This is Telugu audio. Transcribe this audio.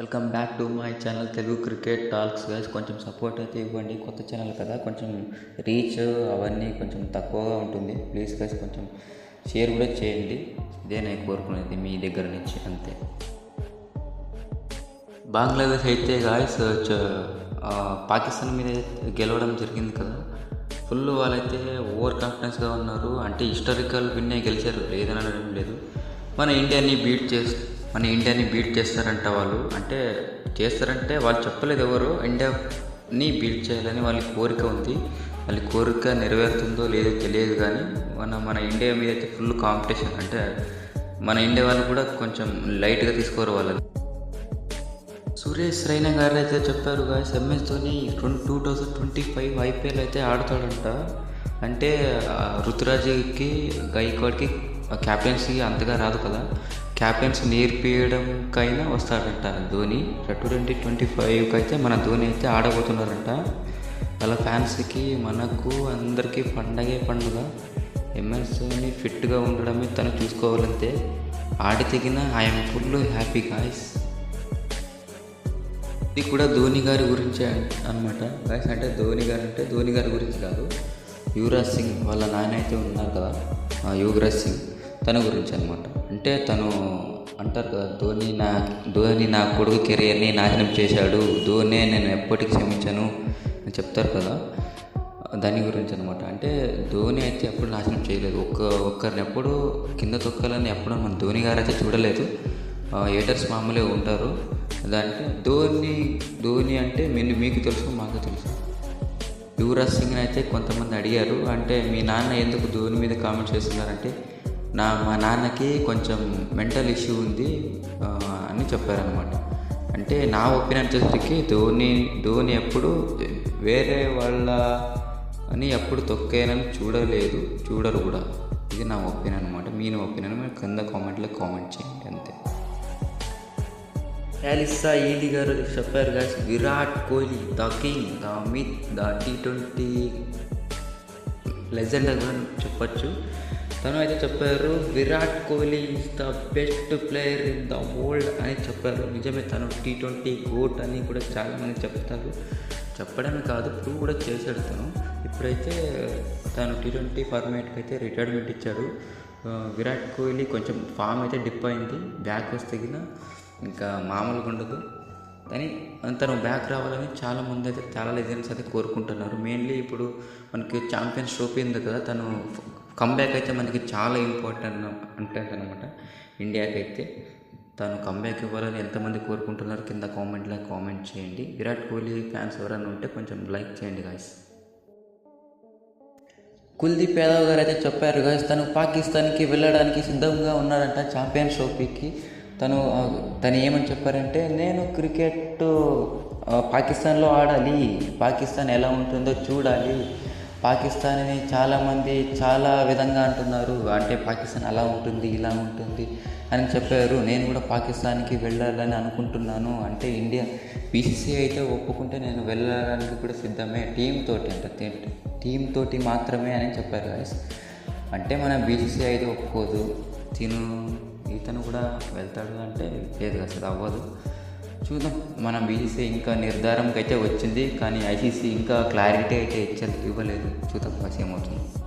Welcome back to my channel Telugu cricket talks guys కొంచెం సపోర్ట్ అయితే ఇవ్వండి. కొత్త ఛానల్ కదా కొంచెం రీచ్ అవన్నీ కొంచెం తక్కువగా ఉంటుంది. ప్లీజ్ గైస్ కొంచెం షేర్ కూడా చేయండి. ఇదే నేను కోరుకునేది మీ దగ్గర నుంచి అంతే. బంగ్లాదేశ్ అయితే గాయస్ పాకిస్తాన్ మీద గెలవడం జరిగింది కదా. ఫుల్ వాళ్ళైతే ఓవర్ కాన్ఫిడెన్స్గా ఉన్నారు. అంటే హిస్టారికల్ విన్నే గెలిచారు. లేదని అనడం లేదు. మన ఇండియాని బీట్ చేస్తూ మన ఇండియాని బీట్ చేస్తారంట వాళ్ళు. అంటే చేస్తారంటే వాళ్ళు చెప్పలేదు ఎవరు. ఇండియాని బీట్ చేయాలని వాళ్ళ కోరిక ఉంది. వాళ్ళ కోరిక నెరవేరుతుందో లేదో తెలియదు కానీ మన మన ఇండియా మీద అయితే ఫుల్ కాంపిటీషన్. అంటే మన ఇండియా వాళ్ళు కూడా కొంచెం లైట్గా తీసుకోరు వాళ్ళని. సురేష్ రైనా గారు అయితే చెప్పారు guys MS Dhoni two thousand twenty five IPL అయితే ఆడతాడంట. అంటే ఋతురాజ్కి గైక్వాడ్కి క్యాప్టెన్సీ అంతగా రాదు కదా. క్యాప్టెన్స్ నేర్పించడంకైనా వస్తాడంట. ధోని టూ ట్వంటీ ట్వంటీ ఫైవ్కి అయితే మన ధోని అయితే ఆడబోతున్నారంట వాళ్ళ ఫ్యాన్స్కి మనకు అందరికీ పండగే పండుగ. ఎంఎస్ ధోని ఫిట్గా ఉండడమే తను చూసుకోవాలంతే. ఆడి తెగిన ఐఎమ్ ఫుల్ హ్యాపీ గాయస్ ఇది కూడా ధోని గారి గురించే అనమాట గాయస్ అంటే ధోని గారు అంటే ధోని గారి గురించి కాదు. యువరాజ్ సింగ్ వాళ్ళ నాయన అయితే ఉన్నారు కదా. యువరాజ్ సింగ్. తన గురించి అనమాట అంటే తను అంటారు కదా ధోని నా ధోని నా కొడుకు కెరియర్ని నాశనం చేశాడు. ధోనే నేను ఎప్పటికీ క్షమించను అని చెప్తారు కదా దాని గురించి అనమాట అంటే ధోని అయితే ఎప్పుడు నాశనం చేయలేదు. ఒక్క ఒక్కరిని ఎప్పుడు కింద తొక్కాలని ఎప్పుడూ మన ధోని గారు అయితే చూడలేదు. ఏటర్స్ మామూలే ఉంటారు. అదంటే ధోని ధోని అంటే మీరు మీకు తెలుసు మాకు తెలుసు. యువరాజ్ సింగ్ అయితే కొంతమంది అడిగారు. అంటే మీ నాన్న ఎందుకు ధోని మీద కామెంట్ చేస్తున్నారంటే నా మా నాన్నకి కొంచెం మెంటల్ ఇష్యూ ఉంది అని చెప్పారనమాట అంటే నా ఒపీనియన్ వచ్చేసరికి ధోని ధోని ఎప్పుడు వేరే వాళ్ళ అని ఎప్పుడు తొక్కేనని చూడలేదు చూడరు కూడా. ఇది నా ఒపీనియన్ అనమాట మీ ఒపీనియన్ మీరు కింద కామెంట్లో కామెంట్ చేయండి అంతే. యాలిస్సా ఈలీ గారు చెప్పారు guys Virat Kohli the king the myth the T twenty legend అని కూడా చెప్పచ్చు. తను అయితే చెప్పారు Virat Kohli is the best player in the world అని చెప్పారు. నిజమే తను టీ ట్వంటీ గోట్ అని కూడా చాలామంది చెప్తారు. చెప్పడమే కాదు ప్రూవ్ కూడా చేశాడు తను. ఇప్పుడైతే తను టీ ట్వంటీ ఫార్మేట్కి అయితే రిటైర్మెంట్ ఇచ్చాడు. విరాట్ కోహ్లీ కొంచెం ఫామ్ అయితే డిప్ అయింది. బ్యాక్ వస్తే ఇంకా మామూలుగా ఉండదు. కానీ తను బ్యాక్ రావాలని చాలా మంది అయితే చాలా లెజెండ్స్ అయితే కోరుకుంటున్నారు. మెయిన్లీ ఇప్పుడు మనకి ఛాంపియన్స్ ట్రోఫీ ఉంది కదా తను కంబ్యాక్ అయితే మనకి చాలా ఇంపార్టెంట్ అంటే అనమాట ఇండియాకి అయితే తను కంబ్యాక్ ఇవ్వాలని ఎంతమంది కోరుకుంటున్నారు కింద కామెంట్లో కామెంట్ చేయండి. విరాట్ కోహ్లీ ఫ్యాన్స్ ఎవరైనా ఉంటే కొంచెం లైక్ చేయండి గాయస్ కుల్దీప్ యాదవ్ గారు అయితే చెప్పారు గాయస్ తను పాకిస్తాన్కి వెళ్ళడానికి సిద్ధంగా ఉన్నాడంట ఛాంపియన్ ట్రోఫీకి తను తను ఏమని చెప్పారంటే నేను క్రికెట్ పాకిస్తాన్లో ఆడాలి. పాకిస్తాన్ ఎలా ఉంటుందో చూడాలి. పాకిస్తాన్ని చాలామంది చాలా విధంగా అంటున్నారు. అంటే పాకిస్తాన్ అలా ఉంటుంది ఇలా ఉంటుంది అని చెప్పారు. నేను కూడా పాకిస్తాన్కి వెళ్ళాలని అనుకుంటున్నాను. అంటే ఇండియా బీసీసీ అయితే ఒప్పుకుంటే నేను వెళ్ళడానికి కూడా సిద్ధమే. టీం తోటి అంటే టీం తోటి మాత్రమే అని చెప్పారు గాయస్ అంటే మన బీసీసీ అయితే ఒప్పుకోదు. తిను ఇతను కూడా వెళ్తాడు అంటే లేదు అసలు అవ్వదు. చూద్దాం. మన బీసీసీ ఇంకా నిర్ధారంకి అయితే వచ్చింది కానీ ఐసీసీ ఇంకా క్లారిటీ అయితే ఇచ్చ ఇవ్వలేదు. చూద్దాం ఏమవుతుంది